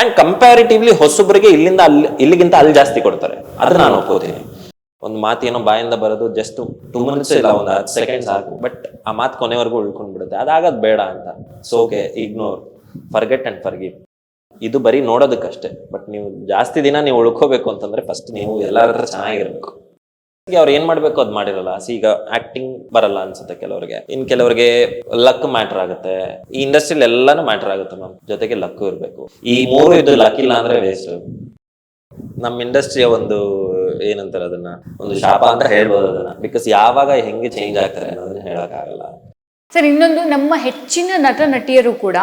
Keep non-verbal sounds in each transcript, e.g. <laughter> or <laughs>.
And comparatively ಹೊಸಬ್ರಿಗೆ ಇಲ್ಲಿಂದ ಅಲ್ಲಿ, ಇಲ್ಲಿಗಿಂತ ಅಲ್ಲಿ ಜಾಸ್ತಿ ಕೊಡ್ತಾರೆ. ಅದ್ರ ನಾನು ಒಪ್ಕೋತೀನಿ. ಒಂದು ಮಾತು ಏನೋ ಬಾಯಿಂದ ಬರೋದು ಜಸ್ಟ್ ಟೂ ಮಿನಿಟ್ಸ್ ಇಲ್ಲ, ಒಂದು ಹತ್ತು ಸೆಕೆಂಡ್ ಸಾಕು. ಬಟ್ ಆ ಮಾತು ಕೊನೆವರೆಗೂ ಉಳ್ಕೊಂಡ್ ಬಿಡುತ್ತೆ ಅದಾಗದ್ ಬೇಡ ಅಂತ. So okay ignore forget and forgive ಇದು ಬರೀ ನೋಡೋದಕ್ಕಷ್ಟೇ. ಬಟ್ ನೀವು ಜಾಸ್ತಿ ದಿನ ನೀವು ಉಳ್ಕೋಬೇಕು ಅಂತಂದ್ರೆ ಫಸ್ಟ್ ನೀವು ಎಲ್ಲರ ಹತ್ರ ಚೆನ್ನಾಗಿರ್ಬೇಕು. ಅವ್ರು ಏನ್ ಮಾಡ್ಬೇಕು ಅದ್ ಮಾಡಿರಲ್ಲ. ಸಿ ಈಗ ಆಕ್ಟಿಂಗ್ ಬರಲ್ಲ ಅನ್ಸುತ್ತೆ ಕೆಲವರಿಗೆ. ಇನ್ ಕೆಲವರಿಗೆ ಲಕ್ ಮ್ಯಾಟರ್ ಆಗುತ್ತೆ. ಈ ಇಂಡಸ್ಟ್ರಿಲಿ ಎಲ್ಲಾನು ಮ್ಯಾಟರ್ ಆಗುತ್ತೆ ಮ್ಯಾಮ್ ಜೊತೆಗೆ ಲಕ್ ಇರ್ಬೇಕು. ಈ ಮೂರು ಇದು ಲಕ್ ಇಲ್ಲ ಅಂದ್ರೆ ವೇಸ್ಟ್ ನಮ್ಮ ಇಂಡಸ್ಟ್ರಿಯ ಒಂದು ಏನಂತಾರೆ ಅದನ್ನ? ಒಂದು ಶಾಪ ಅಂತ ಹೇಳ್ಬೋದು ಅದನ್ನ. ಬಿಕಾಸ್ ಯಾವಾಗ ಹೆಂಗೆ ಚೇಂಜ್ ಆಗ್ತಾರೆ ಅನ್ನೋದನ್ನ ಹೇಳಕ್ಕಾಗಲ್ಲ. ಸರ್ ಇನ್ನೊಂದು ನಮ್ಮ ಹೆಚ್ಚಿನ ನಟ ನಟಿಯರು ಕೂಡ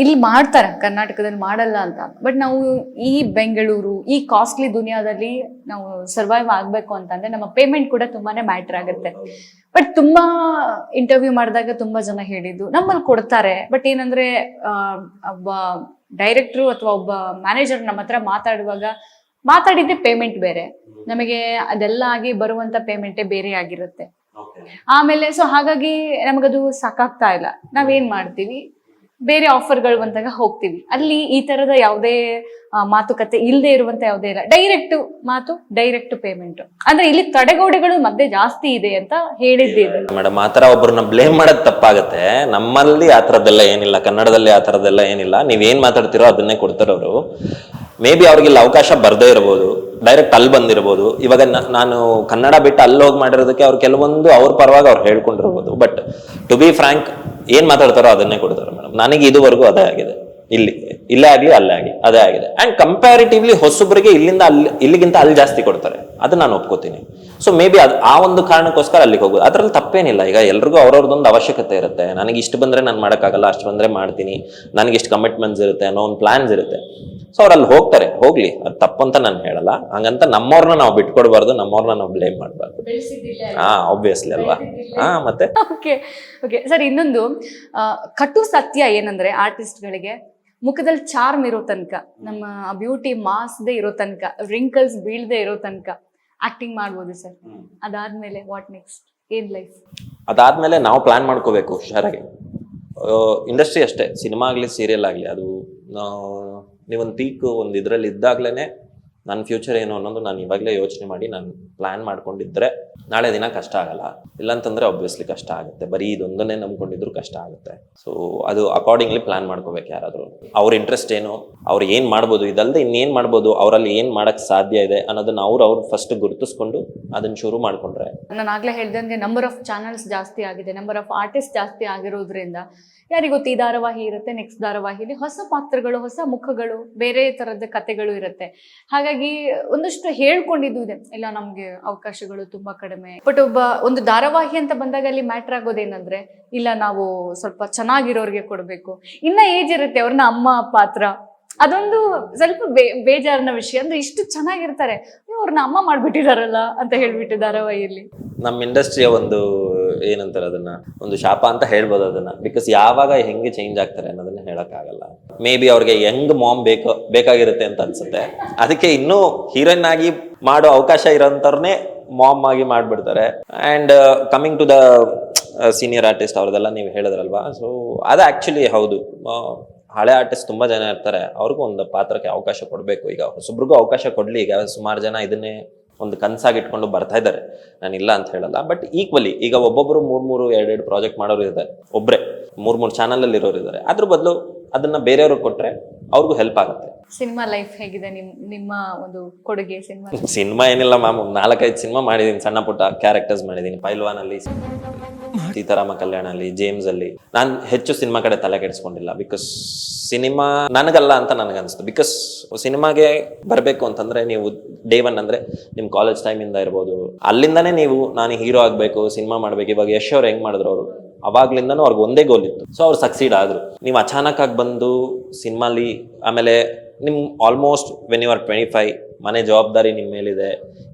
ಇಲ್ಲಿ ಮಾಡ್ತಾರೆ ಕರ್ನಾಟಕದಲ್ಲಿ ಮಾಡಲ್ಲ ಅಂತ. ಬಟ್ ನಾವು ಈ ಬೆಂಗಳೂರು ಈ ಕಾಸ್ಟ್ಲಿ ದುನಿಯಾದಲ್ಲಿ ನಾವು ಸರ್ವೈವ್ ಆಗಬೇಕು ಅಂತಂದ್ರೆ ನಮ್ಮ ಪೇಮೆಂಟ್ ಕೂಡ ತುಂಬಾನೇ ಮ್ಯಾಟ್ರ್ ಆಗುತ್ತೆ. ಬಟ್ ತುಂಬಾ ಇಂಟರ್ವ್ಯೂ ಮಾಡಿದಾಗ ತುಂಬಾ ಜನ ಹೇಳಿದ್ದು ನಮ್ಮಲ್ಲಿ ಕೊಡ್ತಾರೆ. ಬಟ್ ಏನಂದ್ರೆ ಒಬ್ಬ ಡೈರೆಕ್ಟ್ರು ಅಥವಾ ಒಬ್ಬ ಮ್ಯಾನೇಜರ್ ನಮ್ಮ ಹತ್ರ ಮಾತಾಡುವಾಗ ಮಾತಾಡಿದ್ದೆ ಪೇಮೆಂಟ್ ಬೇರೆ. ನಮಗೆ ಅದೆಲ್ಲ ಆಗಿ ಬರುವಂತ ಪೇಮೆಂಟೇ ಬೇರೆ ಆಗಿರುತ್ತೆ. ಆಮೇಲೆ ಸೊ ಹಾಗಾಗಿ ನಮಗದು ಸಾಕಾಗ್ತಾ ಇಲ್ಲ. ನಾವೇನ್ ಮಾಡ್ತೀವಿ? ಬೇರೆ ಆಫರ್ಗಳು ಬಂದಾಗ ಹೋಗ್ತೀವಿ. ಅಲ್ಲಿ ಈ ತರದ ಯಾವುದೇ ಮಾತುಕತೆ ಇಲ್ಲದೆ ಇರುವಂತ ಯಾವುದೇ ಇಲ್ಲ. ಡೈರೆಕ್ಟ್ ಮಾತು ಡೈರೆಕ್ಟ್ ಪೇಮೆಂಟ್ ಅಂದ್ರೆ ಇಲ್ಲಿ ತಡೆಗೋಡೆಗಳು ಮತ್ತೆ ಜಾಸ್ತಿ ಇದೆ ಅಂತ ಹೇಳಿದ್ದೆ ಮೇಡಮ್ ಆತರ ಒಬ್ಬರನ್ನ ಬ್ಲೇಮ್ ಮಾಡೋದು ತಪ್ಪಾಗತ್ತೆ. ನಮ್ಮಲ್ಲಿ ಆ ಏನಿಲ್ಲ, ಕನ್ನಡದಲ್ಲಿ ಆ ಥರದ್ದೆಲ್ಲ ಏನಿಲ್ಲ. ನೀವೇನ್ ಮಾತಾಡ್ತಿರೋ ಅದನ್ನೇ ಕೊಡ್ತಾರೆ ಅವರು. ಮೇ ಬಿ ಅವ್ರಿಗೆ ಇಲ್ಲಿ ಅವಕಾಶ ಬರ್ದೇ ಇರಬಹುದು ಡೈರೆಕ್ಟ್ ಅಲ್ಲಿ ಬಂದಿರಬಹುದು ಇವಾಗ ನಾನು ಕನ್ನಡ ಬಿಟ್ಟು ಅಲ್ಲಿ ಹೋಗಿ ಮಾಡಿರೋದಕ್ಕೆ ಅವ್ರು ಕೆಲವೊಂದು ಅವ್ರ ಪರವಾಗಿ ಅವ್ರು ಹೇಳ್ಕೊಂಡಿರ್ಬೋದು. ಬಟ್ ಟು ಬಿ ಫ್ರಾಂಕ್ ಏನ್ ಮಾತಾಡ್ತಾರೋ ಅದನ್ನೇ ಕೊಡ್ತಾರೆ ಮೇಡಮ್. ನನಗೆ ಇದುವರೆಗೂ ಅದೇ ಆಗಿದೆ. ಇಲ್ಲಿ, ಇಲ್ಲೇ ಆಗ್ಲಿ, ಅಲ್ಲೇ ಆಗಿ ಅದೇ ಆಗಿದೆ. ಅಂಡ್ ಕಂಪ್ಯಾರಿಟಿವ್ಲಿ ಹೊಸೊಬ್ಬರಿಗೆ ಇಲ್ಲಿಂದ ಅಲ್ಲಿ ಇಲ್ಲಿಗಿಂತ ಅಲ್ಲಿ ಜಾಸ್ತಿ ಕೊಡ್ತಾರೆ. ಅದನ್ನ ನಾನು ಒಪ್ಕೋತೀನಿ. ಸೊ ಮೇ ಬಿ ಆ ಒಂದು ಕಾರಣಕ್ಕೋಸ್ಕರ ಅಲ್ಲಿಗೆ ಹೋಗೋದು. ಅದ್ರಲ್ಲಿ ತಪ್ಪೇನಿಲ್ಲ. ಈಗ ಎಲ್ರಿಗೂ ಅವ್ರವ್ರದ್ದೊಂದು ಅವಶ್ಯಕತೆ ಇರುತ್ತೆ. ನನಗೆ ಇಷ್ಟು ಬಂದ್ರೆ ನಾನು ಮಾಡೋಕ್ಕಾಗಲ್ಲ, ಅಷ್ಟು ಬಂದ್ರೆ ಮಾಡ್ತೀನಿ. ನನಗೆ ಇಷ್ಟು ಕಮಿಟ್ಮೆಂಟ್ಸ್ ಇರುತ್ತೆ, ಅನ್ನೋ ಒಂದು ಪ್ಲಾನ್ಸ್ ಇರುತ್ತೆ. ಸೊ ಅವ್ರು ಅಲ್ಲಿ ಹೋಗ್ತಾರೆ. ಹೋಗ್ಲಿ ಅದು ತಪ್ಪಂತ ನಾನು ಹೇಳಲ್ಲ. ಹಂಗಂತ ನಮ್ಮವ್ರನ್ನ ನಾವು ಬಿಟ್ಕೊಡ್ಬಾರ್ದು ನಮ್ಮವ್ರನ್ನ ನಾವು ಬ್ಲೇಮ್ ಮಾಡಬಾರ್ದು. ಹಾ ಆಬ್ವಿಯಸ್ಲಿ ಅಲ್ವಾ? ಹಾ ಮತ್ತೆ? ಓಕೆ ಓಕೆ ಸರ್ ಇನ್ನೊಂದು ಆ, ಕಟು ಸತ್ಯ ಏನಂದ್ರೆ ಆರ್ಟಿಸ್ಟ್ಗಳಿಗೆ ಮುಖದಲ್ಲಿ ಚಾರ್ಮ್ ಇರೋ ತನಕ ನಮ್ಮ ಬ್ಯೂಟಿ ಮಾಸ್ದೇ ಇರೋ ತನಕ ರಿಂಕಲ್ಸ್ ಬೀಳದೆ ಇರೋ ತನಕ ಆಕ್ಟಿಂಗ್ ಮಾಡ್ಬೋದು ಸರ್ ಅದಾದ್ಮೇಲೆ ವಾಟ್ ನೆಕ್ಸ್ಟ್ ಏನ್ ಲೈಫ್ ಅದಾದ್ಮೇಲೆ ನಾವು ಪ್ಲಾನ್ ಮಾಡ್ಕೋಬೇಕು ಹುಷಾರಾಗಿ. ಇಂಡಸ್ಟ್ರಿ ಅಷ್ಟೇ. ಸಿನಿಮಾ ಆಗಲಿ ಸೀರಿಯಲ್ ಆಗಲಿ ಅದು ನೀವೊಂದು ಪೀಕ್ ಒಂದು ಇದರಲ್ಲಿ ಇದ್ದಾಗ್ಲೇ ನನ್ನ ಫ್ಯೂಚರ್ ಏನು ಅನ್ನೋದು ನಾನು ಇವಾಗಲೇ ಯೋಚನೆ ಮಾಡಿ ನಾನು ಪ್ಲ್ಯಾನ್ ಮಾಡ್ಕೊಂಡಿದ್ರೆ ನಾಳೆ ದಿನ ಕಷ್ಟ ಆಗಲ್ಲ. ಇಲ್ಲಾಂತಂದ್ರೆ ಆಬ್ವಿಯಸ್ಲಿ ಕಷ್ಟ ಆಗುತ್ತೆ. ಬರೀ ಇದೊಂದನ್ನೇ ನಂಬ್ಕೊಂಡಿದ್ರು ಕಷ್ಟ ಆಗುತ್ತೆ. ಸೊ ಅದು ಅಕಾರ್ಡಿಂಗ್ಲಿ ಪ್ಲಾನ್ ಮಾಡ್ಕೋಬೇಕು ಯಾರಾದರೂ. ಅವ್ರ ಇಂಟ್ರೆಸ್ಟ್ ಏನು, ಅವ್ರು ಏನು ಮಾಡ್ಬೋದು ಇದಲ್ಲದೆ ಇನ್ನೇನು ಮಾಡ್ಬೋದು, ಅವರಲ್ಲಿ ಏನು ಮಾಡೋಕ್ಕೆ ಸಾಧ್ಯ ಇದೆ ಅನ್ನೋದನ್ನ ಅವ್ರು ಅವ್ರು ಫಸ್ಟ್ ಗುರುತಿಸ್ಕೊಂಡು ಅದನ್ನ ಶುರು ಮಾಡ್ಕೊಂಡ್ರೆ. ನಾನು ಆಗಲೇ ಹೇಳ್ದಂಗೆ ನಂಬರ್ ಆಫ್ ಚಾನಲ್ಸ್ ಜಾಸ್ತಿ ಆಗಿದೆ. ನಂಬರ್ ಆಫ್ ಆರ್ಟಿಸ್ಟ್ ಜಾಸ್ತಿ ಆಗಿರೋದ್ರಿಂದ ಯಾರಿಗೊತ್ತು ಈ ಧಾರಾವಾಹಿ ಇರುತ್ತೆ ನೆಕ್ಸ್ಟ್ ಧಾರಾವಾಹಿಲಿ ಹೊಸ ಪಾತ್ರಗಳು, ಹೊಸ ಮುಖಗಳು, ಬೇರೆ ತರದ ಕತೆಗಳು ಇರುತ್ತೆ. ಹಾಗಾಗಿ ಒಂದಷ್ಟು ಹೇಳ್ಕೊಂಡಿದ್ದು ಇದೆ. ಇಲ್ಲ, ನಮ್ಗೆ ಅವಕಾಶಗಳು ತುಂಬಾ ಕಡಿಮೆ. ಬಟ್ ಒಬ್ಬ ಒಂದು ಧಾರಾವಾಹಿ ಅಂತ ಬಂದಾಗ ಅಲ್ಲಿ ಮ್ಯಾಟ್ರ್ ಆಗೋದೇನಂದ್ರೆ, ಇಲ್ಲ, ನಾವು ಸ್ವಲ್ಪ ಚೆನ್ನಾಗಿರೋರ್ಗೆ ಕೊಡ್ಬೇಕು. ಇನ್ನ ಏಜ್ ಇರುತ್ತೆ, ಅವ್ರನ್ನ ಅಮ್ಮ, ಪಾತ್ರ. ಅದೊಂದು ಸ್ವಲ್ಪ ಬೇ, ಬೇಜಾರಿನ ವಿಷಯ. ಅಂದ್ರೆ ಇಷ್ಟು ಚೆನ್ನಾಗಿರ್ತಾರೆ. ಅವ್ರನ್ನ ಅಮ್ಮ ಮಾಡ್ಬಿಟ್ಟಿದಾರಲ್ಲ ಅಂತ ಹೇಳ್ಬಿಟ್ಟು ಧಾರಾವಾಹಿಯಲ್ಲಿ. ನಮ್ಮ ಇಂಡಸ್ಟ್ರಿಯ ಒಂದು ಏನಂತಾರೆ ಅದನ್ನ? ಒಂದು ಶಾಪ ಅಂತ ಹೇಳ್ಬೋದು ಅದನ್ನ. ಬಿಕಾಸ್ ಯಾವಾಗ ಹೆಂಗೆ ಚೇಂಜ್ ಆಗ್ತಾರೆ ಅನ್ನೋದನ್ನ ಹೇಳಕ್ಕಾಗಲ್ಲ. ಮೇ ಬಿ ಅವ್ರಿಗೆ ಹೆಂಗ್ ಮಾಮ್ ಬೇಕು, ಬೇಕಾಗಿರುತ್ತೆ ಅಂತ ಅನ್ಸುತ್ತೆ. ಅದಕ್ಕೆ ಇನ್ನೂ ಹೀರೋಯಿನ್ ಆಗಿ ಮಾಡೋ ಅವಕಾಶ ಇರೋಂಥವ್ರನ್ನೇ ಮಾಮ್ ಆಗಿ ಮಾಡ್ಬಿಡ್ತಾರೆ. And coming to the senior artist ಅವ್ರದೆಲ್ಲ ನೀವು ಹೇಳಿದ್ರಲ್ವಾ? ಸೊ ಅದು ಆಕ್ಚುಲಿ ಹೌದು. ಹಳೆ ಆರ್ಟಿಸ್ಟ್ ತುಂಬಾ ಜನ ಇರ್ತಾರೆ. ಅವ್ರಿಗೂ ಒಂದು ಪಾತ್ರಕ್ಕೆ ಅವಕಾಶ ಕೊಡಬೇಕು. ಈಗ ಹೊಸಬ್ರಿಗೂ ಅವಕಾಶ ಕೊಡ್ಲಿ. ಈಗ ಸುಮಾರು ಜನ ಇದನ್ನೇ ಒಂದು ಕನ್ಸಾಗಿ ಇಟ್ಕೊಂಡು ಬರ್ತಾ ಇದ್ದಾರೆ. ನಾನು ಇಲ್ಲ ಅಂತ ಹೇಳಲ್ಲ. ಬಟ್ ಈಕ್ವಲಿ ಈಗ ಒಬ್ಬೊಬ್ರು ಮೂರ್ ಮೂರು ಎರಡೆರಡು ಪ್ರಾಜೆಕ್ಟ್ ಮಾಡೋರು ಇದ್ದಾರೆ. ಒಬ್ರೆ ಮೂರ್ ಮೂರು ಚಾನಲ್ ಅಲ್ಲಿ ಇರೋರು ಇದ್ದಾರೆ. ಅದ್ರ ಬದಲು ಅದನ್ನ ಬೇರೆಯವ್ರಿಗೆ ಕೊಟ್ರೆ ಅವ್ರಿಗೂ ಹೆಲ್ಪ್ ಆಗುತ್ತೆ. ಸಿನಿಮಾ ಲೈಫ್ ಹೇಗಿದೆ ನಿಮ್ ನಿಮ್ಮ ಒಂದು ಕೊಡುಗೆ ಸಿನಿಮಾ ಸಿನಿಮಾ <laughs> ಏನಿಲ್ಲ ಮ್ಯಾಮ್ ನಾಲ್ಕೈದು ಸಿನಿಮಾ ಮಾಡಿದೀನಿ. ಸಣ್ಣ ಪುಟ್ಟ ಕ್ಯಾರೆಕ್ಟರ್ಸ್ ಮಾಡಿದೀನಿ. ಪೈಲ್ವಾನ್ ಅಲ್ಲಿ ಸೀತಾರಾಮ ಕಲ್ಯಾಣ ಅಲ್ಲಿ ಜೇಮ್ಸ್ ಅಲ್ಲಿ. ನಾನು ಹೆಚ್ಚು ಸಿನಿಮಾ ಕಡೆ ತಲೆ ಕೆಡಿಸ್ಕೊಂಡಿಲ್ಲ ಬಿಕಾಸ್ ಸಿನಿಮಾ ನನಗಲ್ಲ ಅಂತ ನನಗೆ ಅನಿಸ್ತು. ಬಿಕಾಸ್ ಸಿನಿಮಾಗೆ ಬರಬೇಕು ಅಂತಂದ್ರೆ ನೀವು ಡೇ ಒನ್ ಅಂದ್ರೆ ನಿಮ್ಮ ಕಾಲೇಜ್ ಟೈಮಿಂದ ಇರ್ಬೋದು. ಅಲ್ಲಿಂದಾನೇ ನೀವು, ನಾನು ಹೀರೋ ಆಗ್ಬೇಕು ಸಿನಿಮಾ ಮಾಡ್ಬೇಕು. ಇವಾಗ ಯಶ್ ಅವ್ರು ಹೆಂಗ್ ಮಾಡಿದ್ರು ಅವರು? ಅವಾಗ್ಲಿಂದನೂ ಅವ್ರಿಗೆ ಒಂದೇ ಗೋಲ್ ಇತ್ತು. ಸೊ ಅವ್ರು ಸಕ್ಸೀಡ್ ಆದ್ರು. ನೀವು ಅಚಾನಕ್ ಆಗಿ ಬಂದು ಸಿನಿಮಾಲಿ ಆಮೇಲೆ ನಿಮ್ almost when you are twenty five ಮನೆ ಜವಾಬ್ದಾರಿ ನಿಮ್ಮ ಮೇಲಿದೆ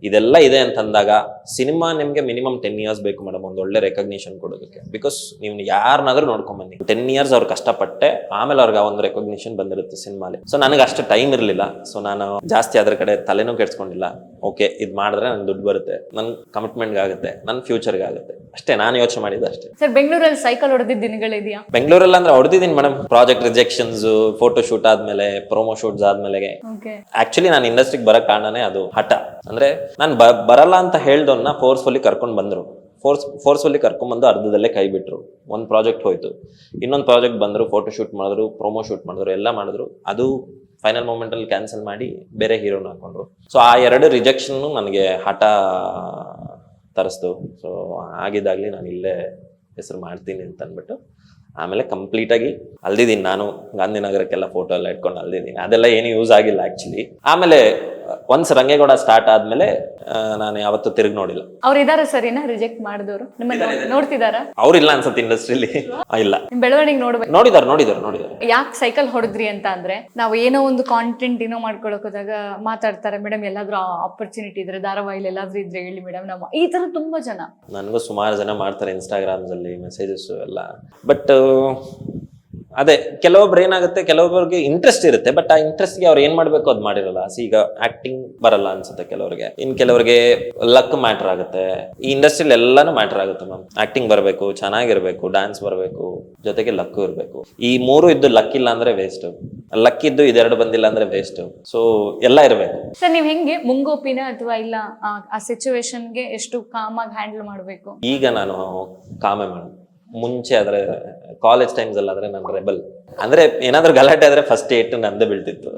ಇದೆಲ್ಲ ಇದೆ ಅಂತಂದಾಗ ಸಿನಿಮಾ ನಿಮ್ಗೆ ಮಿನಿಮಮ್ ಟೆನ್ ಇಯರ್ಸ್ ಬೇಕು ಮೇಡಮ್ ಒಂದು ಒಳ್ಳೆ ರೆಕಗ್ನಿಷನ್ ಕೊಡೋದಕ್ಕೆ. ಬಿಕಾಸ್ ನೀವು ಯಾರನ್ನಾದ್ರೂ ನೋಡ್ಕೊಂಬನ್ನಿ. ಟೆನ್ ಇಯರ್ಸ್ ಅವ್ರು ಕಷ್ಟಪಟ್ಟೆ ಆಮೇಲೆ ಅವ್ರಿಗೆ ಆ ಒಂದು ರೆಕಗ್ನಿಷನ್ ಬಂದಿರುತ್ತೆ ಸಿನಿಮಾಲಿ. ಸೊ ನನಗೆ ಅಷ್ಟು ಟೈಮ್ ಇರಲಿಲ್ಲ. ಸೊ ನಾನು ಜಾಸ್ತಿ ಅದ್ರ ಕಡೆ ತಲೆನೂ ಕೆಡ್ಸ್ಕೊಂಡಿಲ್ಲ. ಓಕೆ ಇದು ಮಾಡಿದ್ರೆ ನನ್ ದುಡ್ಡು ಬರುತ್ತೆ. ನನ್ನ ಕಮಿಟ್ಮೆಂಟ್ಗೆ ಆಗುತ್ತೆ ನನ್ನ ಫ್ಯೂಚರ್ಗೆ ಆಗುತ್ತೆ ಅಷ್ಟೇ ನಾನು ಯೋಚನೆ ಮಾಡಿದ್ದು ಅಷ್ಟೇ. ಸರ್ ಬೆಂಗಳೂರಲ್ಲಿ ಸೈಕಲ್ ಹೊಡೆದಿದ್ದ ದಿನಗಳಿದೆಯಾ ಬೆಂಗಳೂರಲ್ಲಿ ಅಂದ್ರೆ ಹೊಡೆದಿದ್ದೀನಿ madam project rejections photo shoot ಆದ್ಮೇಲೆ ಪ್ರೊಮೋ ಶೂಟ್ಸ್ ಆದ್ಮೇಲೆ ಆಕ್ಚುಲಿ ನಾನು ಇಂಡಸ್ಟ್ರಿಗೆ ಬರಕ್ ಕಾರಣನೇ ಅದು ಹಠ. ಅಂದ್ರೆ ನಾನು ಬರಲ್ಲ ಅಂತ ಹೇಳ್ದವನ್ನ ಫೋರ್ಸ್ಫುಲಿ ಕರ್ಕೊಂಡು ಬಂದ್ರು. ಫೋರ್ಸ್ ಫೋರ್ಸ್ಫುಲಿ ಕರ್ಕೊಂಡ್ಬಂದು ಅರ್ಧದಲ್ಲೇ ಕೈ ಬಿಟ್ರು. ಒಂದು ಪ್ರಾಜೆಕ್ಟ್ ಹೋಯ್ತು. ಇನ್ನೊಂದು ಪ್ರಾಜೆಕ್ಟ್ ಬಂದರು ಫೋಟೋ ಶೂಟ್ ಮಾಡಿದ್ರು ಪ್ರೊಮೋ ಶೂಟ್ ಮಾಡಿದ್ರು, ಎಲ್ಲ ಮಾಡಿದ್ರು. ಅದು ಫೈನಲ್ ಮೂಮೆಂಟಲ್ಲಿ ಕ್ಯಾನ್ಸಲ್ ಮಾಡಿ ಬೇರೆ ಹೀರೋನ ಹಾಕೊಂಡ್ರು. ಸೊ ಆ ಎರಡು ರಿಜೆಕ್ಷನ್ ನನಗೆ ಹಠ ತರಿಸ್ತು ಸೊ ಆಗಿದ್ದಾಗಲಿ ನಾನು ಇಲ್ಲೇ ಹೆಸರು ಮಾಡ್ತೀನಿ ಅಂತ ಅಂದ್ಬಿಟ್ಟು ಆಮೇಲೆ ಕಂಪ್ಲೀಟ್ ಆಗಿ ಅಲ್ದಿದ್ದೀನಿ ನಾನು. ಗಾಂಧಿನಗರಕ್ಕೆಲ್ಲ ಫೋಟೋ ಎಲ್ಲ ಇಟ್ಕೊಂಡು ಅಲ್ದಿದ್ದೀನಿ. ಅದೆಲ್ಲ ಏನು ಯೂಸ್ ಆಗಿಲ್ಲ ಆ್ಯಕ್ಚುಲಿ ಆಮೇಲೆ ಒನ್ಸ್ ರಂಗೇಗೌಡ ಸ್ಟಾರ್ಟ್ ಆದ್ಮೇಲೆ ಆ, ನಾನು ಯಾವತ್ತೂ ತಿರುಗಿ ನೋಡಿಲ್ಲ. ಅವ್ರು ಇದಾರ ಸರಿನಾ ರಿಜೆಕ್ಟ್ ಮಾಡಿದವರು? ನಿಮ್ಮನ್ನ ನೋಡ್ತಿದಾರ? ಇಲ್ಲ ಅನ್ಸತ್ತೆ ಇಂಡಸ್ಟ್ರಿಲಿ ಇಲ್ಲ. ನಿಮ್ ಬೆಳವಣಿಗೆ ನೋಡ್ಬೇಕು. ನೋಡಿದಾರೆ ನೋಡಿದಾರೆ ನೋಡಿದಾರೆ. ಯಾಕೆ ಸೈಕಲ್ ಹೊಡೆದ್ರಿ ಅಂತ ಅಂದ್ರೆ ನಾವು ಏನೋ ಒಂದು ಕಾಂಟೆಂಟ್ ಏನೋ ಮಾಡ್ಕೊಳಕ್ ಹೋದಾಗ ಮಾತಾಡ್ತಾರೆ ಮೇಡಮ್ ಎಲ್ಲಾದ್ರೂ ಆಪರ್ಚುನಿಟಿ ಇದ್ರೆ ಧಾರಾವಾಹಿಲಿ ಎಲ್ಲಾದ್ರೂ ಇದ್ರೆ ಹೇಳಿ ಮೇಡಮ್ ನಮ್ಮ ಈ ತರ ತುಂಬಾ ಜನ. ನನಗೂ ಸುಮಾರು ಜನ ಮಾಡ್ತಾರೆ ಇನ್ಸ್ಟಾಗ್ರಾಮ್ ಅಲ್ಲಿ ಮೆಸೇಜಸ್ ಎಲ್ಲ. ಬಟ್ ಅದೇ ಕೆಲವೊಬ್ರು ಏನಾಗುತ್ತೆ ಕೆಲವೊಬ್ಬರಿಗೆ ಇಂಟ್ರೆಸ್ಟ್ ಇರುತ್ತೆ ಬಟ್ ಆ ಇಂಟ್ರೆಸ್ಟ್ಗೆ ಅವ್ರು ಏನ್ ಮಾಡ್ಬೇಕು ಅದ್ ಮಾಡಿರಲ್ಲ. ಈಗ ಆಕ್ಟಿಂಗ್ ಬರಲ್ಲ ಅನ್ಸುತ್ತೆ ಕೆಲವರಿಗೆ. ಇನ್ ಕೆಲವರಿಗೆ ಲಕ್ ಮ್ಯಾಟರ್ ಆಗುತ್ತೆ. ಈ ಇಂಡಸ್ಟ್ರಿಲಿ ಎಲ್ಲಾನು ಮ್ಯಾಟರ್ ಆಗುತ್ತೆ ಮ್ಯಾಮ್ ಆಕ್ಟಿಂಗ್ ಬರಬೇಕು ಚೆನ್ನಾಗಿರ್ಬೇಕು ಡ್ಯಾನ್ಸ್ ಬರಬೇಕು ಜೊತೆಗೆ ಲಕ್ ಇರಬೇಕು. ಈ ಮೂರು ಇದ್ದು ಲಕ್ ಇಲ್ಲ ಅಂದ್ರೆ ವೇಸ್ಟ್ ಲಕ್ ಇದ್ದು ಇದೆರಡು ಬಂದಿಲ್ಲ ಅಂದ್ರೆ ವೇಸ್ಟ್ ಸೊ ಎಲ್ಲ ಇರಬೇಕು. ಸರ್ ನೀವ್ ಹೆಂಗೆ ಮುಂಗೋಪಿನ ಅಥವಾ ಇಲ್ಲ ಆ- ಆ ಸಿಚುವೇಶನ್ಗೆ ಎಷ್ಟು ಕಾಮಾಗಿ ಹ್ಯಾಂಡಲ್ ಮಾಡಬೇಕು? ಈಗ ನಾನು ಕಾಮೆ ಮೇಡಮ್ ಮುಂಚೆ ಆದ್ರೆ ಕಾಲೇಜ್ ಟೈಮ್ಸ್ ಅಲ್ಲಿ ಆದ್ರೆ ನಾನು ರೆಬಲ್ ಅಂದ್ರೆ ಏನಾದ್ರೂ ಗಲಾಟೆ ಆದ್ರೆ ಫಸ್ಟ್ ಏಟ್ ನಂದೇ ಬೀಳ್ತಿತ್ತು.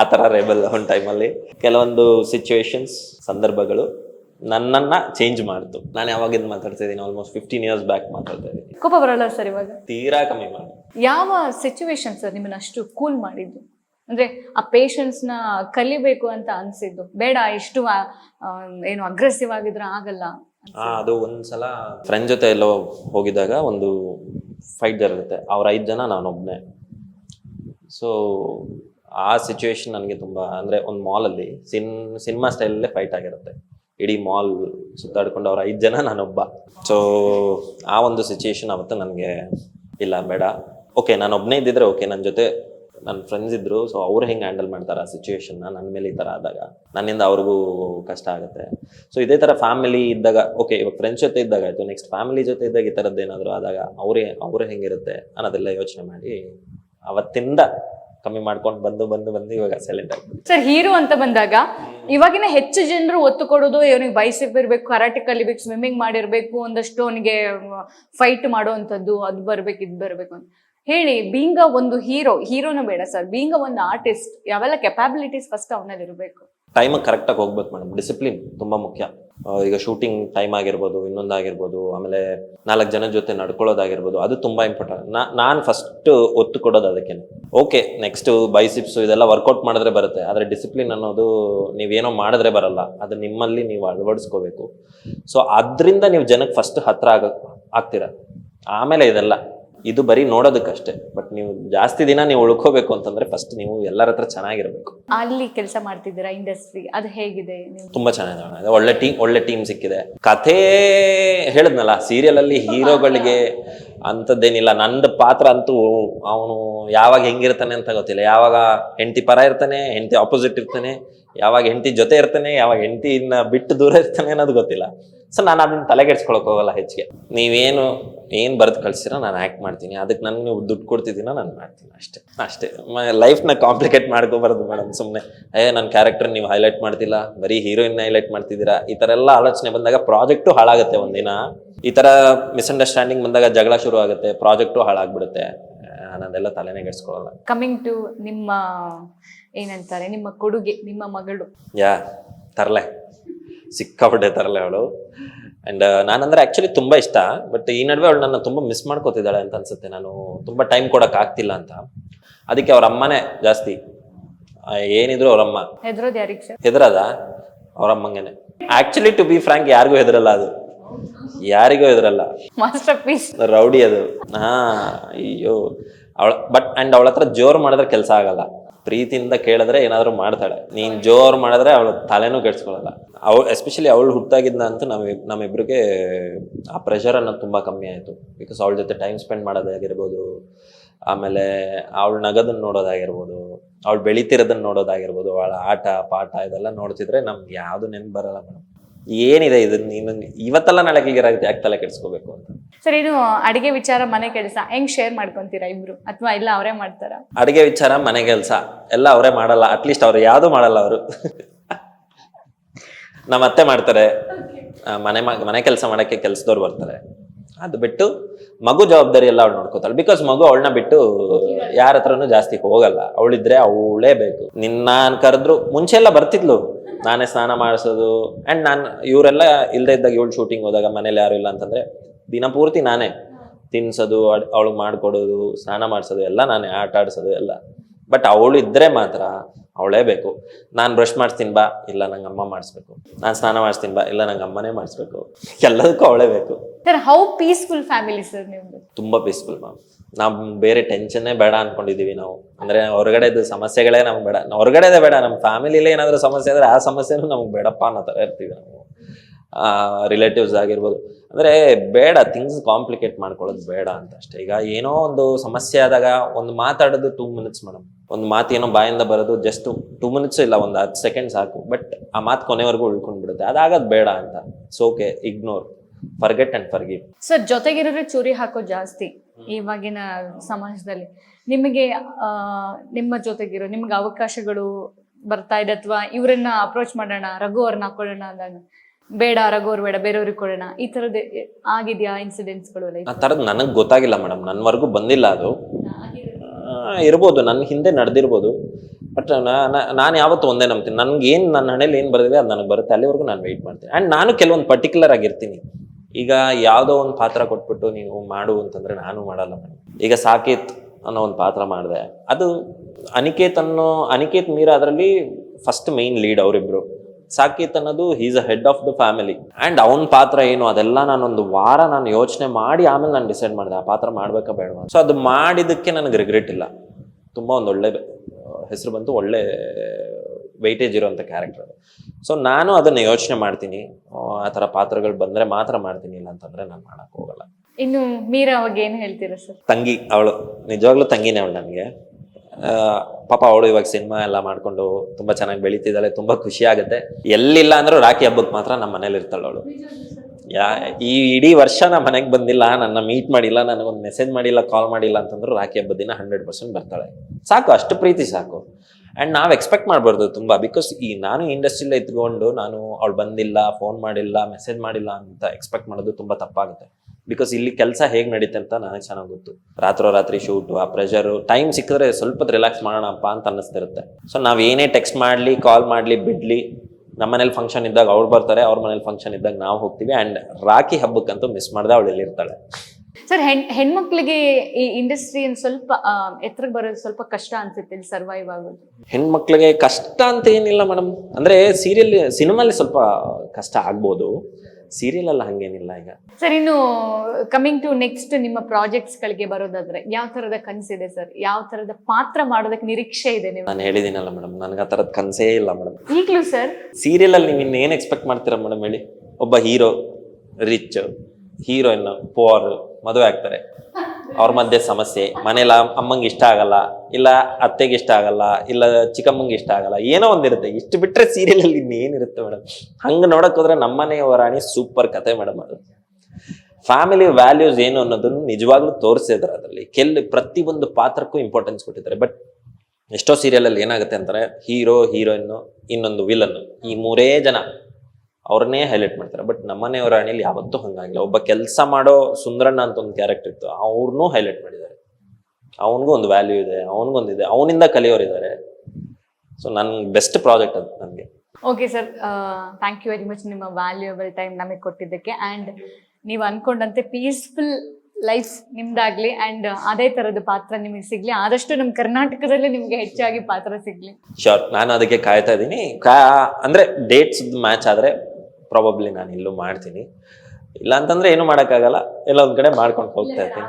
ಆ ತರ ರೆಬಲ್ ಒಂದು ಟೈಮಲ್ಲಿ ಕೆಲವೊಂದು ಸಿಚುವೇಶನ್ಸ್ ಸಂದರ್ಭಗಳು ನನ್ನನ್ನ ಚೇಂಜ್ ಮಾಡ್ತು. ನಾನು ಯಾವಾಗಿಂದ ಮಾತಾಡ್ತಾ ಇದ್ದೀನಿ? ಆಲ್ಮೋಸ್ಟ್ ಫಿಫ್ಟೀನ್ ಇಯರ್ಸ್ ಬ್ಯಾಕ್ ಮಾತಾಡ್ತಾ ಇದ್ದೀನಿ. ಕೋಪ ಬರಲ್ಲ ಸರ್ ಇವಾಗ? ತೀರಾ ಕಮ್ಮಿ ಮಾಡಿ. ಯಾವ ಸಿಚುವೇಶನ್ ಸರ್ ನಿಮ್ಮನ್ನ ಅಷ್ಟು ಕೂಲ್ ಮಾಡಿದ್ದು? ಅಂದ್ರೆ ಆ ನ ಕಲಿಬೇಕು ಅಂತ ಅನ್ಸಿದ್ದು. ಬೇಡ, ಇಷ್ಟು ಏನು ಅಗ್ರೆಸಿವ್ ಆಗಿದ್ರೆ ಆಗಲ್ಲ ಅದು ಒಂದ್ಸಲ ಫ್ರೆಂಡ್ ಜೊತೆ ಎಲ್ಲೋ ಹೋಗಿದ್ದಾಗ ಒಂದು ಫೈಟ್ ಜರುಗುತ್ತೆ. ಅವ್ರ ಐದು ಜನ, ನಾನೊಬ್ನೇ. ಸೊ ಆ ಸಿಚುವೇಶನ್ ನನಗೆ ತುಂಬ, ಅಂದರೆ ಒಂದು ಮಾಲಲ್ಲಿ ಸಿನ್ ಸಿನಿಮಾ ಸ್ಟೈಲಲ್ಲೇ ಫೈಟ್ ಆಗಿರುತ್ತೆ. ಇಡೀ ಮಾಲ್ ಸುತ್ತಾಡ್ಕೊಂಡು ಅವ್ರ ಐದು ಜನ, ನಾನೊಬ್ಬ. ಸೊ ಆ ಒಂದು ಸಿಚುವೇಶನ್ ಅವತ್ತು ನನಗೆ ಇಲ್ಲ, ಬೇಡ. ಓಕೆ ನಾನು ಒಬ್ಬನೇ ಇದ್ದಿದ್ರೆ ಓಕೆ ನನ್ನ ಜೊತೆ ನನ್ನ ಫ್ರೆಂಡ್ಸ್ ಇದ್ರು ಸೊ ಅವ್ರು ಹೆಂಗೆ ಹ್ಯಾಂಡಲ್ ಮಾಡ್ತಾರೆ ಆ ಸಿಚುವೇಶನ್ನ ನನ್ನ ಮೇಲೆ ಈ ಥರ ಆದಾಗ. ನನ್ನಿಂದ ಅವ್ರಿಗೂ ಕಷ್ಟ ಆಗುತ್ತೆ. ಸೊ ಇದೇ ಥರ ಫ್ಯಾಮಿಲಿ ಇದ್ದಾಗ ಓಕೆ ಇವಾಗ ಫ್ರೆಂಡ್ಸ್ ಜೊತೆ ಇದ್ದಾಗ ಆಯಿತು. ನೆಕ್ಸ್ಟ್ ಫ್ಯಾಮಿಲಿ ಜೊತೆ ಇದ್ದಾಗ ಈ ಥರದ್ದು ಏನಾದರೂ ಆದಾಗ ಅವರೇ, ಅವ್ರು ಹೆಂಗಿರುತ್ತೆ ಅನ್ನೋದೆಲ್ಲ ಯೋಚನೆ ಮಾಡಿ ಅವತ್ತಿಂದ ಕಮ್ಮಿ ಮಾಡ್ಕೊಂಡು ಬಂದು ಬಂದು ಬಂದು ಇವಾಗ ಸೈಲೆಂಟ್ ಆಗ್ತದೆ ಸರ್ ಹೀರೋ ಅಂತ ಬಂದಾಗ, ಇವಾಗಿನ ಹೆಚ್ಚು ಜನರು ಒತ್ತು ಕೊಡೋದು ಇವನಿಗೆ ಬೈಸಿಪ್ ಇರಬೇಕು ಕರಾಟೆ ಕಲಿಬೇಕು ಸ್ವಿಮ್ಮಿಂಗ್ ಮಾಡಿರ್ಬೇಕು, ಒಂದಷ್ಟು ಅವನಿಗೆ ಫೈಟ್ ಮಾಡುವಂಥದ್ದು ಅದು ಬರ್ಬೇಕು, ಇದು ಬರ್ಬೇಕು ಅಂತ. ಹೇಳಿ, ಬೀಂಗ ಒಂದು ಹೀರೋ, ಹೀರೋನ ಬೇಡ ಸರ್ ಬೀಂಗ ಒಂದು ಆರ್ಟಿಸ್ಟ್ ಯಾವೆಲ್ಲ ಕೆಪಾಬಿಲಿಟೀಸ್ ಫಸ್ಟ್ ಅವನಲ್ಲಿ ಇರಬೇಕು. ಟೈಮ್ ಕರೆಕ್ಟಾಗಿ ಹೋಗ್ಬೇಕು ಮೇಡಮ್ ಡಿಸಿಪ್ಲಿನ್ ತುಂಬಾ ಮುಖ್ಯ. ಈಗ ಶೂಟಿಂಗ್ ಟೈಮ್ ಆಗಿರ್ಬೋದು ಇನ್ನೊಂದಾಗಿರ್ಬೋದು ಆಮೇಲೆ ನಾಲ್ಕು ಜನ ಜೊತೆ ನಡ್ಕೊಳ್ಳೋದಾಗಿರ್ಬೋದು, ಅದು ತುಂಬಾ ಇಂಪಾರ್ಟೆಂಟ್ ನಾನು ಫಸ್ಟ್ ಒತ್ತು ಕೊಡೋದು ಅದಕ್ಕೆ. ಓಕೆ ನೆಕ್ಸ್ಟ್ ಬೈಸಿಪ್ಸ್ ಇದೆಲ್ಲ ವರ್ಕೌಟ್ ಮಾಡಿದ್ರೆ ಬರುತ್ತೆ. ಆದರೆ ಡಿಸಿಪ್ಲಿನ್ ಅನ್ನೋದು ನೀವೇನೋ ಮಾಡಿದ್ರೆ ಬರಲ್ಲ. ಅದು ನಿಮ್ಮಲ್ಲಿ ನೀವು ಅಳವಡಿಸ್ಕೋಬೇಕು. ಸೊ ಅದರಿಂದ ನೀವು ಜನಕ್ಕೆ ಫಸ್ಟ್ ಹತ್ರ ಆಗ, ಆಗ್ತೀರ. ಆಮೇಲೆ ಇದೆಲ್ಲ. ಇದು ಬರೀ ನೋಡೋದಕ್ಕಷ್ಟೇ. ಬಟ್ ನೀವು ಜಾಸ್ತಿ ದಿನ ನೀವು ಉಳ್ಕೋಬೇಕು ಅಂತಂದ್ರೆ ಫಸ್ಟ್ ನೀವು ಎಲ್ಲರ ಹತ್ರ ಚೆನ್ನಾಗಿರ್ಬೇಕು. ಅಲ್ಲಿ ಕೆಲಸ ಮಾಡ್ತಿದ್ದೀರಾ ಇಂಡಸ್ಟ್ರಿ ಅದು ಹೇಗಿದೆ ತುಂಬಾ ಚೆನ್ನಾಗಿದೆ ಒಳ್ಳೆ ಟೀಮ್ ಒಳ್ಳೆ ಟೀಮ್ ಸಿಕ್ಕಿದೆ. ಕಥೆ ಹೇಳಿದ್ನಲ್ಲ ಸೀರಿಯಲ್ ಅಲ್ಲಿ ಹೀರೋಗಳಿಗೆ ಅಂತದ್ದೇನಿಲ್ಲ ನಂದು ಪಾತ್ರ ಅಂತೂ ಅವನು ಯಾವಾಗ ಹೆಂಗಿರ್ತಾನೆ ಅಂತ ಗೊತ್ತಿಲ್ಲ. ಯಾವಾಗ ಹೆಂಡತಿ ಪರ ಇರ್ತಾನೆ ಹೆಂಡತಿ ಆಪೋಸಿಟ್ ಇರ್ತಾನೆ ಯಾವಾಗ ಹೆಂಡತಿ ಜೊತೆ ಇರ್ತಾನೆ, ಯಾವಾಗ ಹೆಂಡತಿನ ಬಿಟ್ಟು ದೂರ ಇರ್ತಾನೆ ಅನ್ನೋದು ಗೊತ್ತಿಲ್ಲ. ಸೊ ನಾನು ಅದನ್ನ ತಲೆಗೆಡ್ಸ್ಕೊಳಕ್ ಹೋಗಲ್ಲ ಹೆಚ್ಚಿಗೆ. ನೀವೇನು, ಏನು ಬರೆದು ಕಳ್ಸಿರೋ ನಾನು ಆಕ್ಟ್ ಮಾಡ್ತೀನಿ. ಅದಕ್ಕೆ ನನಗೆ ನೀವು ದುಡ್ಡು ಕೊಡ್ತಿದ್ದೀನೋ ನಾನು ಮಾಡ್ತೀನಿ ಅಷ್ಟೇ. ಅಷ್ಟೇ. ಲೈಫ್ನ ಕಾಂಪ್ಲಿಕೇಟ್ ಮಾಡ್ಕೋಬಾರ್ದು ಮೇಡಮ್ ಸುಮ್ಮನೆ ಅಯ್ಯೋ ನನ್ನ ಕ್ಯಾರೆಕ್ಟರ್ ನೀವು ಹೈಲೈಟ್ ಮಾಡ್ತಿಲ್ಲ, ಬರೀ ಹೀರೋಯಿನ್ ಹೈಲೈಟ್ ಮಾಡ್ತಿದ್ದೀರಾ? ಈ ಥರ ಎಲ್ಲ ಆಲೋಚನೆ ಬಂದಾಗ ಪ್ರಾಜೆಕ್ಟು ಹಾಳಾಗುತ್ತೆ ಒಂದಿನ. ಈ ಥರ ಮಿಸ್ಅಂಡರ್ಸ್ಟ್ಯಾಂಡಿಂಗ್ ಬಂದಾಗ ಜಗಳ ಶುರು ಆಗುತ್ತೆ ಪ್ರಾಜೆಕ್ಟು ಹಾಳಾಗ್ಬಿಡುತ್ತೆ. ನಾನದೆಲ್ಲ ತಲೆನೇ ಕೆಡ್ಸ್ಕೊಳ್ಳಲ್ಲ. ಕಮಿಂಗ್ ಟು ನಿಮ್ಮ ಏನಂತಾರೆ ನಿಮ್ಮ ಕೊಡುಗೆ ನಿಮ್ಮ ಮಗಳು. ಯಾ ತರಲೆ. ಸಿಕ್ಕಾಪಟ್ಟೆ ತರಲೆ ಅವಳು. ಅಂಡ್ ನಾನಂದ್ರೆ ಆಕ್ಚುಲಿ ತುಂಬ ಇಷ್ಟ ಬಟ್ ಈ ನಡುವೆ ಅವಳು ನನ್ನ ತುಂಬ ಮಿಸ್ ಮಾಡ್ಕೋತಿದ್ದಾಳೆ ಅಂತ ಅನ್ಸುತ್ತೆ. ನಾನು ತುಂಬ ಟೈಮ್ ಕೊಡಕ್ ಆಗ್ತಿಲ್ಲ ಅಂತ. ಅದಕ್ಕೆ ಅವ್ರ ಅಮ್ಮನೇ ಜಾಸ್ತಿ. ಏನಿದ್ರು ಅವರಮ್ಮ ಹೆದರೋದು ಯಾರಿಗೆ ಸರ್ ಹೆದರದ? ಅವ್ರ ಆಕ್ಚುಲಿ ಟು ಬಿ ಫ್ರಾಂಕ್ ಯಾರಿಗೂ ಹೆದರಲ್ಲ ಅದು. ಯಾರಿಗೂ ಹೆದರಲ್ಲ. ಮಾಸ್ಟರ್ ಪೀಸ್ ರೌಡಿ ಅದು. ಹಾ ಅಯ್ಯೋ. ಅವಳ ಬಟ್ ಅಂಡ್ ಅವಳ ಹತ್ರ ಜೋರು ಮಾಡಿದ್ರೆ ಕೆಲಸ ಆಗಲ್ಲ. ಪ್ರೀತಿಯಿಂದ ಕೇಳಿದ್ರೆ ಏನಾದರೂ ಮಾಡ್ತಾಳೆ. ನೀನ್ ಜೋರು ಮಾಡಿದ್ರೆ ಅವಳು ತಲೆನೂ ಕೆಡ್ಸ್ಕೊಳಲ್ಲ. ಅವಳು ಎಸ್ಪೆಷಲಿ ಅವಳು ಹುಟ್ಟಾಗಿದ್ದ ಅಂತೂ ನಮ್ ನಮ್ಮಿಬ್ರಿಗೆ ಆ ಪ್ರೆಷರ್ ಅನ್ನೋದು ತುಂಬಾ ಕಮ್ಮಿ ಆಯಿತು. ಬಿಕಾಸ್ ಅವಳ ಜೊತೆ ಟೈಮ್ ಸ್ಪೆಂಡ್ ಮಾಡೋದಾಗಿರ್ಬೋದು ಆಮೇಲೆ ಅವಳು ನಗದನ್ನ ನೋಡೋದಾಗಿರ್ಬೋದು, ಅವಳು ಬೆಳಿತಿರೋದನ್ನ ನೋಡೋದಾಗಿರ್ಬೋದು, ಅವಳ ಆಟ, ಪಾಠ ಇದೆಲ್ಲ ನೋಡ್ತಿದ್ರೆ ನಮ್ಗೆ ಯಾವುದು ನೆನ್ಪು ಬರಲ್ಲ ಮೇಡಮ್. ಏನಿದೆ ಇದು? ನೀನು ಇವತ್ತೆಲ್ಲ ನಾಳೆ ಕ್ಲಿಯರ್ ಆಗುತ್ತೆ ಯಾಕೆ ತಲೆ ಕೆಡಿಸ್ಕೋಬೇಕು ಅಂತ. ಸರ್ ಇದು ಅಡಿಗೆ ವಿಚಾರ ಮನೆ ಕೆಲಸ. ಹೆಂಗ್ ಶೇರ್ ಮಾಡ್ಕೊಂತೀರಾ ಇಬ್ರು? ಅಥವಾ ಇಲ್ಲ ಅವರೇ ಮಾಡ್ತಾರ? ಅಡಿಗೆ ವಿಚಾರ ಮನೆ ಕೆಲಸ. ಎಲ್ಲ ಅವರೇ ಮಾಡಲ್ಲ. ಅಟ್ಲೀಸ್ಟ್ ಅವ್ರು ಯಾವುದು ಮಾಡಲ್ಲ ಅವರು. <laughs> ನಮ್ಮ ಅತ್ತೆ ಮಾಡ್ತಾರೆ. ಆ, ಮನೆ ಮ- ಮನೆ ಕೆಲಸ ಮಾಡಕ್ಕೆ ಕೆಲಸದವ್ರು ಬರ್ತಾರೆ. ಅದು ಬಿಟ್ಟು ಮಗು ಜವಾಬ್ದಾರಿ ಎಲ್ಲ ಅವಳು ನೋಡ್ಕೋತಾಳೆ. ಬಿಕಾಸ್ ಮಗು ಅವಳನ್ನ ಬಿಟ್ಟು ಯಾರ ಹತ್ರನೂ ಜಾಸ್ತಿ ಹೋಗಲ್ಲ. ಅವಳಿದ್ರೆ ಅವಳೇ ಬೇಕು. ನಿನ್ನ ಕರೆದ್ರು ಮುಂಚೆ ಎಲ್ಲ ಬರ್ತಿದ್ಲು. ನಾನೇ ಸ್ನಾನ ಮಾಡಿಸೋದು. ಆ್ಯಂಡ್ ನಾನು ಇವರೆಲ್ಲ ಇಲ್ಲದೆ ಇದ್ದಾಗ ಇವಳು ಶೂಟಿಂಗ್ ಹೋದಾಗ ಮನೇಲಿ ಯಾರು ಇಲ್ಲ ಅಂತಂದ್ರೆ ದಿನ ಪೂರ್ತಿ ನಾನೇ. ತಿನ್ಸೋದು ಅವಳಿಗೆ ಮಾಡ್ಕೊಡೋದು, ಸ್ನಾನ ಮಾಡಿಸೋದು ಎಲ್ಲ ನಾನೇ. ಆಟ ಆಡಿಸೋದು ಎಲ್ಲ. ಬಟ್ ಅವಳು ಇದ್ರೆ ಮಾತ್ರ ಅವಳೇ ಬೇಕು. ನಾನು ಬ್ರಷ್ ಮಾಡಿಸ್ತೀನಿ ಬಾ ಇಲ್ಲ ನಂಗೆ ಅಮ್ಮ ಮಾಡಿಸ್ಬೇಕು. ನಾನು ಸ್ನಾನ ಮಾಡಿಸ್ತೀನಿ ಬಾ ಇಲ್ಲ ನಂಗೆ ಅಮ್ಮನೇ ಮಾಡಿಸ್ಬೇಕು. ಎಲ್ಲದಕ್ಕೂ ಅವಳೇ ಬೇಕು. Sir how peaceful family sir ನಿಮ್ದು? ತುಂಬಾ ಪೀಸ್ಫುಲ್ ಮ್ಯಾಮ್ ನಾವು ಬೇರೆ ಟೆನ್ಷನ್ನೇ ಬೇಡ ಅನ್ಕೊಂಡಿದೀವಿ ನಾವು. ಅಂದ್ರೆ ಹೊರಗಡೆದು ಸಮಸ್ಯೆಗಳೇ ನಮ್ಗೆ ಬೇಡ. ಹೊರಗಡೆದೇ ಬೇಡ ನಮ್ಮ ಫ್ಯಾಮಿಲಿಲೇ ಏನಾದರೂ ಸಮಸ್ಯೆ ಆದ್ರೆ ಆ ಸಮಸ್ಯೆನೂ ನಮ್ಗೆ ಬೇಡಪ್ಪ ಅನ್ನೋ ಥರ ಇರ್ತೀವಿ ನಾವು. ರಿಲೇಟಿವ್ಸ್ ಆಗಿರ್ಬೋದು. ಅಂದ್ರೆ ಬೇಡ ಥಿಂಗ್ಸ್ ಕಾಂಪ್ಲಿಕೇಟ್ ಮಾಡ್ಕೊಳ್ಳೋದು ಬೇಡ ಅಂತ ಅಷ್ಟೇ. ಈಗ ಏನೋ ಒಂದು ಸಮಸ್ಯೆ ಆದಾಗ ಒಂದು ಮಾತಾಡೋದು ಟೂ ಮಿನಿಟ್ಸ್ ಮೇಡಮ್ ಒಂದು ಮಾತು ಏನೋ ಬಾಯಿಂದ ಬರೋದು ಜಸ್ಟ್ ಟೂ ಮಿನಿಟ್ಸ್ ಇಲ್ಲ ಒಂದು ಹತ್ತು ಸೆಕೆಂಡ್ ಸಾಕು. ಬಟ್ ಆ ಮಾತು ಕೊನೆವರೆಗೂ ಉಳ್ಕೊಂಡ್ಬಿಡುತ್ತೆ. ಅದಾಗದ್ ಬೇಡ ಅಂತ. So okay ignore forget and forgive sir ಜೊತೆಗಿರೋರು ಚೂರಿ ಹಾಕೋ ಜಾಸ್ತಿ ಇವಾಗಿನ ಸಮಾಜದಲ್ಲಿ. ನಿಮಗೆ ನಿಮ್ಮ ಜೊತೆಗಿರೋ ನಿಮ್ಗೆ ಅವಕಾಶಗಳು ಬರ್ತಾ ಇದೆ ಅಥವಾ ಇವರನ್ನ ಅಪ್ರೋಚ್ ಮಾಡೋಣ ರಘು ಅವ್ರನ್ನ ಹಾಕೊಳ್ಳೋಣ ಅಂದಾಗ? ಬೇಡ ಅವ್ರು ಬೇಡ, ಬೇರೆಯವ್ರಿಗೆ ಕೊಡೋಣ. ಈ ತರದ ಆಗಿದ್ಯಾ ಇನ್ಸಿಡೆಂಟ್ಸ್ಗಳು ಗಳು ಆ ಥರದ್ದು ನನಗೆ ಗೊತ್ತಾಗಿಲ್ಲ ಮೇಡಮ್ ನನ್ವರೆಗೂ ಬಂದಿಲ್ಲ ಅದು. ಇರ್ಬೋದು ನನ್ನ ಹಿಂದೆ ನಡೆದಿರ್ಬೋದು. ಬಟ್ ನಾನು ಯಾವತ್ತೂ ಒಂದೇ ನಂಬ್ತೀನಿ. ನನ್ಗೆ ಏನು ನನ್ನ ಹಣೆಯಲ್ಲಿ ಏನು ಬರೆದಿದೆ ಅದು ನನಗೆ ಬರುತ್ತೆ. ಅಲ್ಲಿವರೆಗೂ ನಾನು ವೆಯ್ಟ್ ಮಾಡ್ತೀನಿ. ಆ್ಯಂಡ್ ನಾನು ಕೆಲವೊಂದು ಪರ್ಟಿಕ್ಯುಲರ್ ಆಗಿರ್ತೀನಿ. ಈಗ ಯಾವುದೋ ಒಂದು ಪಾತ್ರ ಕೊಟ್ಬಿಟ್ಟು ನೀವು ಮಾಡು ಅಂತಂದ್ರೆ ನಾನು ಮಾಡಲ್ಲ ಮೇಡಮ್ ಈಗ ಸಾಕೇತ್ ಅನ್ನೋ ಒಂದು ಪಾತ್ರ ಮಾಡಿದೆ. ಅದು ಅನಿಕೇತ್ ಅನ್ನೋ, ಅನಿಕೇತ್ ಮೀರಾ ಅದರಲ್ಲಿ ಫಸ್ಟ್ ಮೈನ್ ಲೀಡ್ ಅವರಿಬ್ರು. ಸಾಕೇತ್ ಅನ್ನೋದು is a head of the family and ಅವನ ಪಾತ್ರ ಏನು? ಅದೆಲ್ಲ ನಾನೊಂದು ವಾರ ನಾನು ಯೋಚನೆ ಮಾಡಿ ಆಮೇಲೆ ನಾನು ಡಿಸೈಡ್ ಮಾಡಿದೆ ಆ ಪಾತ್ರ ಮಾಡ್ಬೇಕಾ ಬೇಡವಾ ಸೊ ಅದು ಮಾಡಿದ್ದಕ್ಕೆ ನನಗೆ ರಿಗ್ರೆಟ್ ಇಲ್ಲ. ತುಂಬ ಒಂದು ಒಳ್ಳೆ ಹೆಸರು ಬಂತು ಒಳ್ಳೆ ವೆಯ್ಟೇಜ್ ಇರುವಂಥ ಕ್ಯಾರೆಕ್ಟರ್ ಅದು. ಸೊ ನಾನು ಅದನ್ನು ಯೋಚನೆ ಮಾಡ್ತೀನಿ. ಆ, ಥರ ಪಾತ್ರಗಳು ಬಂದರೆ ಮಾತ್ರ ಮಾಡ್ತೀನಿ ಇಲ್ಲ ಅಂತಂದ್ರೆ ನಾನು ಮಾಡೋಕ್ಕೆ ಹೋಗಲ್ಲ. ಇನ್ನು ಮೀರಾ ಅವಾಗ ಏನು ಹೇಳ್ತೀರಾ ಸರ್? ತಂಗಿ ಅವಳು. ನಿಜವಾಗ್ಲೂ ತಂಗಿನೇ ಅವಳು ನನಗೆ. ಪಾಪ ಅವಳು ಇವಾಗ ಸಿನಿಮಾ ಎಲ್ಲ ಮಾಡ್ಕೊಂಡು ತುಂಬಾ ಚೆನ್ನಾಗಿ ಬೆಳೀತಿದ್ದಾಳೆ, ತುಂಬಾ ಖುಷಿ ಆಗುತ್ತೆ. ಎಲ್ಲಿಲ್ಲ ಅಂದ್ರೂ ರಾಖಿ ಹಬ್ಬಕ್ಕೆ ಮಾತ್ರ ನಮ್ಮ ಮನೇಲಿ ಇರ್ತಾಳೆ ಅವಳು. ಯಾ, ಈ ಇಡೀ ವರ್ಷ ನಮ್ಮ ಮನೆಗೆ ಬಂದಿಲ್ಲ, ನನ್ನ ಮೀಟ್ ಮಾಡಿಲ್ಲ, ನನಗೊಂದು ಮೆಸೇಜ್ ಮಾಡಿಲ್ಲ ಕಾಲ್ ಮಾಡಿಲ್ಲ ಅಂತಂದ್ರು ರಾಖಿ ಹಬ್ಬದ ದಿನ ಹಂಡ್ರೆಡ್ ಪರ್ಸೆಂಟ್ ಬರ್ತಾಳೆ. ಸಾಕು, ಅಷ್ಟು ಪ್ರೀತಿ ಸಾಕು. ಆ್ಯಂಡ್ ನಾವು ಎಕ್ಸ್ಪೆಕ್ಟ್ ಮಾಡ್ಬಾರ್ದು ತುಂಬ ಬಿಕಾಸ್ ಈ ನಾನು ಇಂಡಸ್ಟ್ರಿಲೇ ಇದ್ಕೊಂಡು ನಾನು ಅವಳು ಬಂದಿಲ್ಲ ಫೋನ್ ಮಾಡಿಲ್ಲ ಮೆಸೇಜ್ ಮಾಡಿಲ್ಲ ಅಂತ ಎಕ್ಸ್ಪೆಕ್ಟ್ ಮಾಡೋದು ತುಂಬ ತಪ್ಪಾಗುತ್ತೆ. ಬಿಕಾಸ್ ಇಲ್ಲಿ ಕೆಲಸ ಹೇಗೆ ನಡೀತೆ ಅಂತ ನನಗೆ ಚೆನ್ನಾಗಿ ಗೊತ್ತು. ರಾತ್ರೋ ರಾತ್ರಿ ಶೂಟು ಆ ಪ್ರೆಷರು ಟೈಮ್ ಸಿಕ್ಕಿದ್ರೆ ಸ್ವಲ್ಪ ರಿಲ್ಯಾಕ್ಸ್ ಮಾಡೋಣಪ್ಪ ಅಂತ ಅನ್ನಿಸ್ತಿರುತ್ತೆ. ಸೊ ನಾವು ಏನೇ ಟೆಕ್ಸ್ಟ್ ಮಾಡಲಿ ಕಾಲ್ ಮಾಡಲಿ ಬಿಡ್ಲಿ ನಮ್ಮ ಮನೇಲಿ ಫಂಕ್ಷನ್ ಇದ್ದಾಗ ಅವ್ರು ಬರ್ತಾರೆ ಅವ್ರ ಮನೇಲಿ ಫಂಕ್ಷನ್ ಇದ್ದಾಗ ನಾವು ಹೋಗ್ತೀವಿ ಆ್ಯಂಡ್ ರಾಖಿ ಹಬ್ಬಕ್ಕಂತೂ ಮಿಸ್ ಮಾಡ್ದೆ ಅವಳು ಎಲ್ಲಿರ್ತಾಳೆ ಸರ್ ಹೆಣ್ ಹೆಣ್ಮಕ್ಳಿಗೆ ಈ ಇಂಡಸ್ಟ್ರಿ ಸ್ವಲ್ಪ ಎತ್ತರಕ್ಕೆ ಬರೋದು ಸ್ವಲ್ಪ ಕಷ್ಟ ಅನ್ಸುತ್ತೆ ಇಲ್ಲಿ ಸರ್ವೈವ್ ಆಗೋದು. ಹೆಣ್ಮಕ್ಳಿಗೆ ಕಷ್ಟ ಅಂತ ಏನಿಲ್ಲ ಮೇಡಮ್ ಅಂದ್ರೆ ಸೀರಿಯಲ್ ಸಿನಿಮಾಲಿ ಸ್ವಲ್ಪ ಕಷ್ಟ ಆಗ್ಬೋದು. ಸೀರಿಯಲ್ ಅಲ್ಲ ಹಂಗೇನಿಲ್ಲ ಈಗ. ಸರ್ ಇನ್ನು ಕಮಿಂಗ್ ಟು ನೆಕ್ಸ್ಟ್ ನಿಮ್ಮ ಪ್ರಾಜೆಕ್ಟ್ಸ್ ಗಳಿಗೆ ಬರೋದಾದ್ರೆ ಯಾವ ತರದ ಕನಸಿದೆ ಸರ್? ಯಾವ ತರದ ಪಾತ್ರ ಮಾಡೋದಕ್ಕೆ ನಿರೀಕ್ಷೆ ಇದೆ ನೀವು ನಾನು ಹೇಳಿದ್ದೀನಲ್ಲ ಮೇಡಮ್ ನನಗೆ ಆ ಥರದ್ದು ಕನಸೇ ಇಲ್ಲ ಮೇಡಮ್. ಈಗಲೂ ಸರ್? ಸೀರಿಯಲ್ ಅಲ್ಲಿ ನೀವು ಇನ್ನೇನು ಎಕ್ಸ್ಪೆಕ್ಟ್ ಮಾಡ್ತೀರಾ ಮೇಡಮ್ ಹೇಳಿ? ಒಬ್ಬ ಹೀರೋ ರಿಚ್ ಹೀರೋಯಿನ್ ಪೋರ್ ಮದುವೆ ಆಗ್ತಾರೆ. ಅವ್ರ ಮಧ್ಯೆ ಸಮಸ್ಯೆ. ಮನೇಲಿ ಅಮ್ಮಂಗೆ ಇಷ್ಟ ಆಗಲ್ಲ, ಇಲ್ಲ ಅತ್ತೆಗೆ ಇಷ್ಟ ಆಗಲ್ಲ, ಇಲ್ಲ ಚಿಕ್ಕಮ್ಮಂಗೆ ಇಷ್ಟ ಆಗಲ್ಲ, ಏನೋ ಒಂದಿರುತ್ತೆ. ಇಷ್ಟು ಬಿಟ್ರೆ ಸೀರಿಯಲ್ ಅಲ್ಲಿ ಇನ್ನೇನಿರುತ್ತೆ ಮೇಡಮ್ ಹಂಗೆ ನೋಡಕ್ ಹೋದ್ರೆ ನಮ್ಮನೆ ರಾಣಿ ಸೂಪರ್ ಕತೆ ಮೇಡಮ್ ಅದು. ಫ್ಯಾಮಿಲಿ ವ್ಯಾಲ್ಯೂಸ್ ಏನು ಅನ್ನೋದನ್ನು ನಿಜವಾಗ್ಲೂ ತೋರಿಸಿದ್ರೆ ಅದರಲ್ಲಿ. ಕೆಲ್ ಪ್ರತಿಯೊಂದು ಪಾತ್ರಕ್ಕೂ ಇಂಪಾರ್ಟೆನ್ಸ್ ಕೊಟ್ಟಿದ್ದಾರೆ. ಬಟ್ ಎಷ್ಟೋ ಸೀರಿಯಲ್ ಅಲ್ಲಿ ಏನಾಗುತ್ತೆ ಅಂತಾರೆ? ಹೀರೋ ಹೀರೋಯಿನ್ ಇನ್ನೊಂದು ವಿಲನ್ ಈ ಮೂರೇ ಜನ ಅವ್ರನ್ನೇ ಹೈಲೈಟ್ ಮಾಡ್ತಾರೆ. ಬಟ್ ನಮ್ಮನೆಯವರ ರಾಣಿಲಿ ಯಾವತ್ತೂ ಹಂಗಾಗಿಲ್ಲ. ಒಬ್ಬ ಕೆಲಸ ಮಾಡೋ ಸುಂದರಣ್ಣ ಅಂತ ಒಂದು ಕ್ಯಾರೆಕ್ಟರ್ ಇತ್ತು. ಅವ್ರನ್ನೂ ಹೈಲೈಟ್ ಮಾಡಿದ್ದಾರೆ. ಅವನಿಗೂ ಒಂದು ವ್ಯಾಲ್ಯೂ ಇದೆ ಅವನಿಗೊಂದಿದೆ ಅವನಿಂದ ಕಲಿಯೋರಿದ್ದಾರೆ ಸೊ ನನ್ನ ಬೆಸ್ಟ್ ಪ್ರಾಜೆಕ್ಟ್ ಅದು ನನಗೆ. Okay sir thank you very much ನಿಮ್ಮ ವ್ಯಾಲ್ಯೂಯಬಲ್ ಟೈಮ್ ನಮಗೆ ಕೊಟ್ಟಿದ್ದಕ್ಕೆ. ಆ್ಯಂಡ್ ನೀವು ಅಂದ್ಕೊಂಡಂತೆ ಪೀಸ್ಫುಲ್ ಲೈಫ್ ನಿಮ್ದಾಗ್ಲಿ. ಆ್ಯಂಡ್ ಅದೇ ಥರದ ಪಾತ್ರ ನಿಮಗೆ ಸಿಗ್ಲಿ. ಆದಷ್ಟು ನಮ್ಮ ಕರ್ನಾಟಕದಲ್ಲಿ ನಿಮಗೆ ಹೆಚ್ಚಾಗಿ ಪಾತ್ರ ಸಿಗ್ಲಿ. ಶೋರ್ ನಾನು ಅದಕ್ಕೆ ಕಾಯ್ತಾ ಇದ್ದೀನಿ. ಕಾ ಅಂದರೆ ಡೇಟ್ಸ್ ಮ್ಯಾಚ್ ಆದರೆ ಪ್ರಾಬಬ್ಲಿ ನಾನು ಇಲ್ಲೂ ಮಾಡ್ತೀನಿ. ಇಲ್ಲ ಅಂತಂದ್ರೆ ಏನು ಮಾಡೋಕ್ಕಾಗಲ್ಲ ಎಲ್ಲ ಒಂದ್ ಕಡೆ ಮಾಡ್ಕೊಂಡು ಹೋಗ್ತಾ ಇರ್ತೀನಿ.